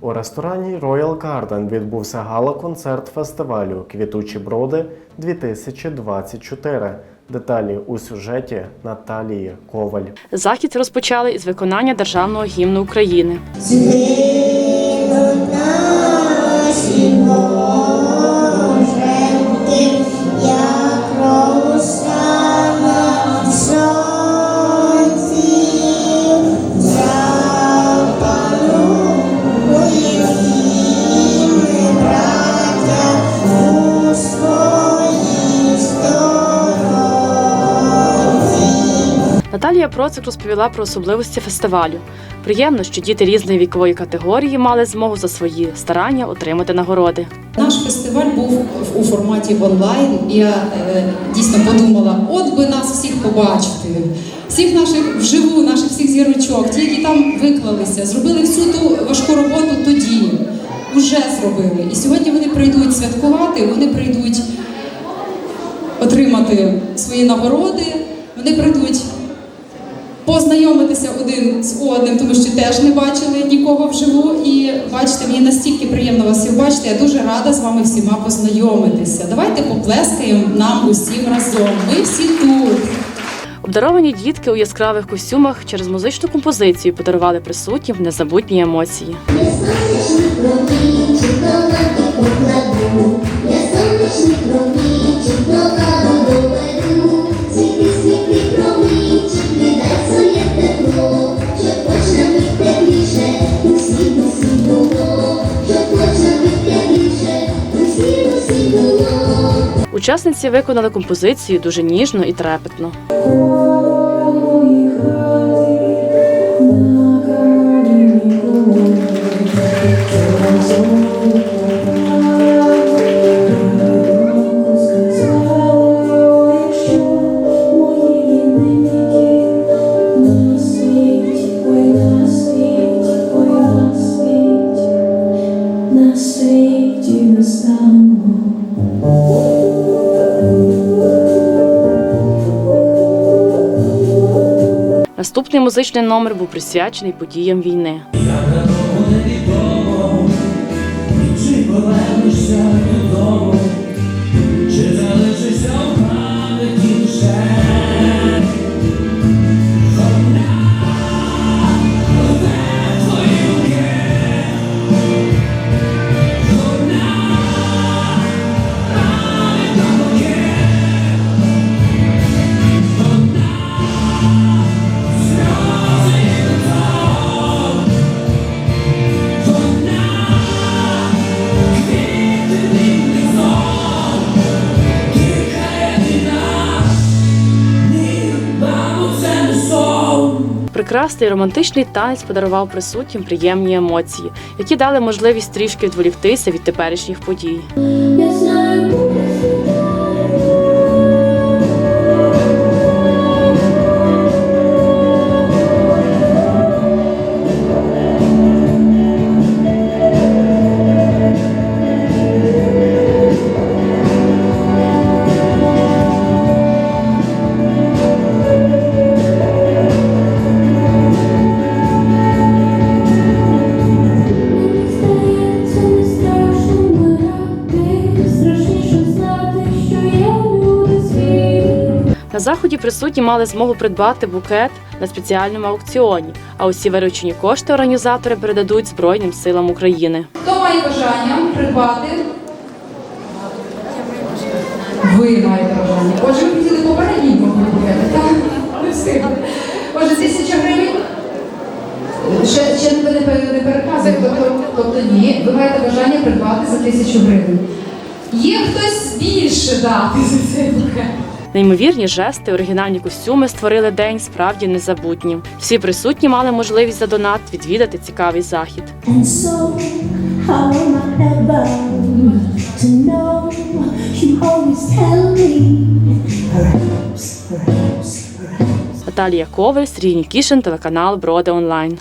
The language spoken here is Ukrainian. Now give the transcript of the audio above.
У ресторані Royal Garden відбувся гала-концерт фестивалю Квітучі броди 2024. Деталі у сюжеті Наталії Коваль. Захід розпочали із виконання державного гімну України. Процик розповіла про особливості фестивалю. Приємно, що діти різної вікової категорії мали змогу за свої старання отримати нагороди. Наш фестиваль був у форматі онлайн. і Я е, дійсно подумала, от би нас всіх побачити, всіх наших вживу, наших всіх зірочок, ті, які там виклалися, зробили всю ту важку роботу тоді, вже зробили. І сьогодні вони прийдуть святкувати, вони прийдуть отримати свої нагороди, вони прийдуть познайомитися один з одним, тому що теж не бачили нікого вживу. І бачите, мені настільки приємно вас всіх бачити. Я дуже рада з вами всіма познайомитися. Давайте поплескаємо нам усім разом. Ми всі тут. Обдаровані дітки у яскравих костюмах через музичну композицію подарували присутнім незабутні емоції. Я Учасниці виконали композицію дуже ніжно і трепетно. Наступний музичний номер був присвячений подіям війни. Прекрасний романтичний танець подарував присутнім приємні емоції, які дали можливість трішки відволіктися від теперішніх подій. На заході присутні мали змогу придбати букет на спеціальному аукціоні. А усі виручені кошти організатори передадуть Збройним силам України. Хто має бажання придбати? Ви маєте бажання. Отже, ви хотіли попередній букети, так? Встигли. Отже, тисяча гривень. Ще, ще не, не, не переказує, тобто, тобто ні, ви маєте бажання придбати за тисячу гривень. Є хтось більше дати за цей букет? Неймовірні жести, оригінальні костюми створили день справді незабутнім. Всі присутні мали можливість за донат відвідати цікавий захід. Наталія Коваль, Сергій Нікішин, телеканал Броди Онлайн.